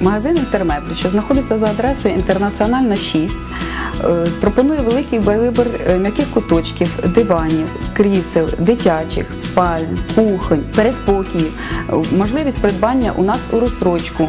Магазин Інтермеблі, що знаходиться за адресою Інтернаціональна 6, е, пропонує великий вибір е, м'яких куточків, диванів, крісел, дитячих, спальн, кухонь, передпокіїв, е, можливість придбання у нас у розсрочку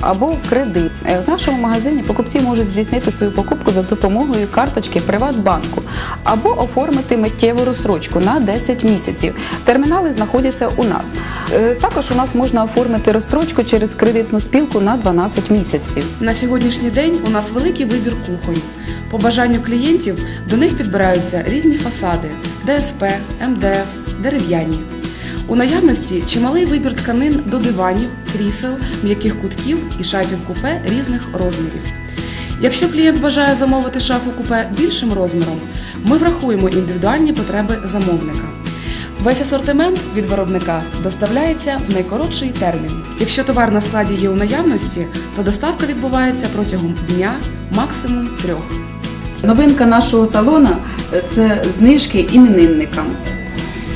або в кредит. В нашому магазині покупці можуть здійснити свою покупку за допомогою карточки Приватбанку або оформити миттєву розсрочку на 10 місяців. Термінали знаходяться у нас. Е, Також у нас можна оформити розстрочку через кредитну спілку на 12 місяців. На сьогоднішній день у нас великий вибір кухонь. По бажанню клієнтів до них підбираються різні фасади ДСП, МДФ, дерев'яні. У наявності чималий вибір тканин до диванів, крісел, м'яких кутків і шафів купе різних розмірів. Якщо клієнт бажає замовити шафу купе більшим розміром, ми врахуємо індивідуальні потреби замовника. Весь асортимент від виробника доставляється в найкоротший термін. Якщо товар на складі є у наявності, то доставка відбувається протягом дня, максимум трьох. Новинка нашого салону е, це знижки іменинникам.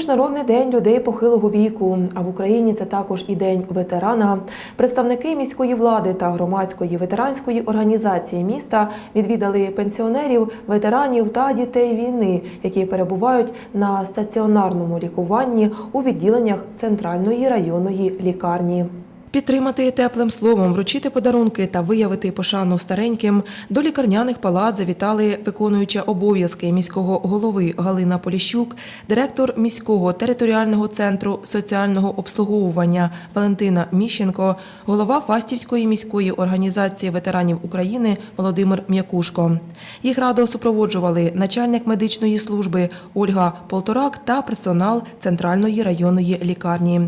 Міжнародний день людей похилого віку, а в Україні це також і день ветерана. Представники міської влади та громадської ветеранської організації міста відвідали пенсіонерів, ветеранів та дітей війни, які перебувають на стаціонарному лікуванні у відділеннях центральної районної лікарні. Підтримати теплим словом, вручити подарунки та виявити пошану стареньким до лікарняних палат завітали виконуюча обов'язки міського голови Галина Поліщук, директор міського територіального центру соціального обслуговування Валентина Міщенко, голова Фастівської міської організації ветеранів України Володимир М'якушко. Їх радо супроводжували начальник медичної служби Ольга Полторак та персонал центральної районної лікарні.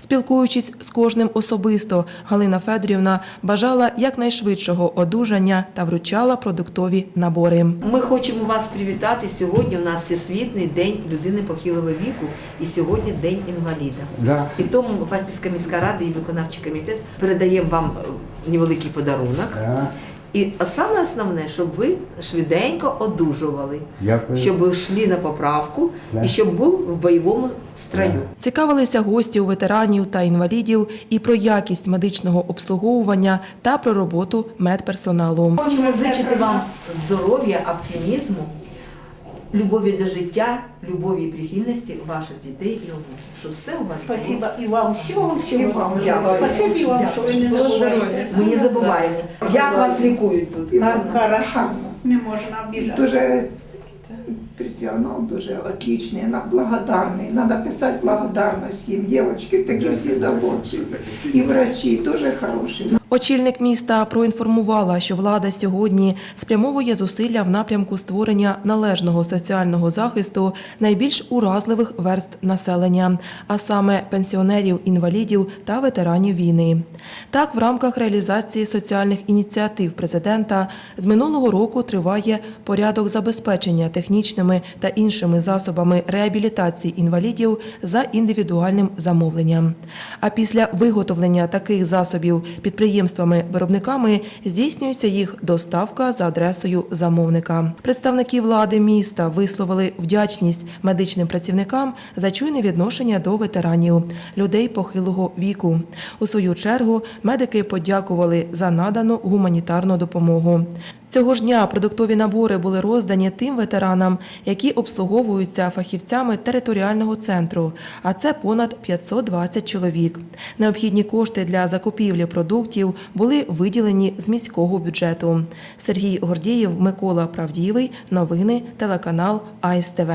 Спілкуючись з кожним особисто, Галина Федорівна бажала якнайшвидшого одужання та вручала продуктові набори. Ми хочемо вас привітати. Сьогодні у нас всесвітний день людини похилого віку і сьогодні день інваліда. Да. І тому Фастівська міська рада і виконавчий комітет передаємо вам е, невеликий подарунок. Да. І саме основне, щоб ви швиденько одужували, Дякую. щоб ви йшли на поправку Да. і щоб був в бойовому строю. Цікавилися гості у ветеранів та інвалідів і про якість медичного обслуговування та про роботу медперсоналу. Хочемо зичити вам здоров'я, оптимізму, любові до життя, любові і прихильності ваших дітей і онуків. Щоб все у вас було. Спасибо и вам, всего, всего вам. Спасибо вам, что вы не забываете. Ми не забуваємо. Як вас лікують тут? Гарно? Хорошо, не можна обіжати. Дуже персонал дуже отличний, на- благодарний. Надо писати благодарність їм. Дівчатки такі всі заботливі. І врачі дуже хороші. Очільник міста проінформувала, що влада сьогодні спрямовує зусилля в напрямку створення належного соціального захисту найбільш уразливих верств населення, а саме пенсіонерів, інвалідів та ветеранів війни. Так, в рамках реалізації соціальних ініціатив президента з минулого року триває порядок забезпечення технічними та іншими засобами реабілітації інвалідів за індивідуальним замовленням. А після виготовлення таких засобів підприємствами-виробниками здійснюється їх доставка за адресою замовника. Представники влади міста висловили вдячність медичним працівникам за чуйне відношення до ветеранів, людей похилого віку. У свою чергу медики подякували за надану гуманітарну допомогу. Цього ж дня продуктові набори були роздані тим ветеранам, які обслуговуються фахівцями територіального центру, а це понад 520 чоловік. Необхідні кошти для закупівлі продуктів були виділені з міського бюджету. Сергій Гордієв, Микола Правдівий, новини, телеканал АСТВ.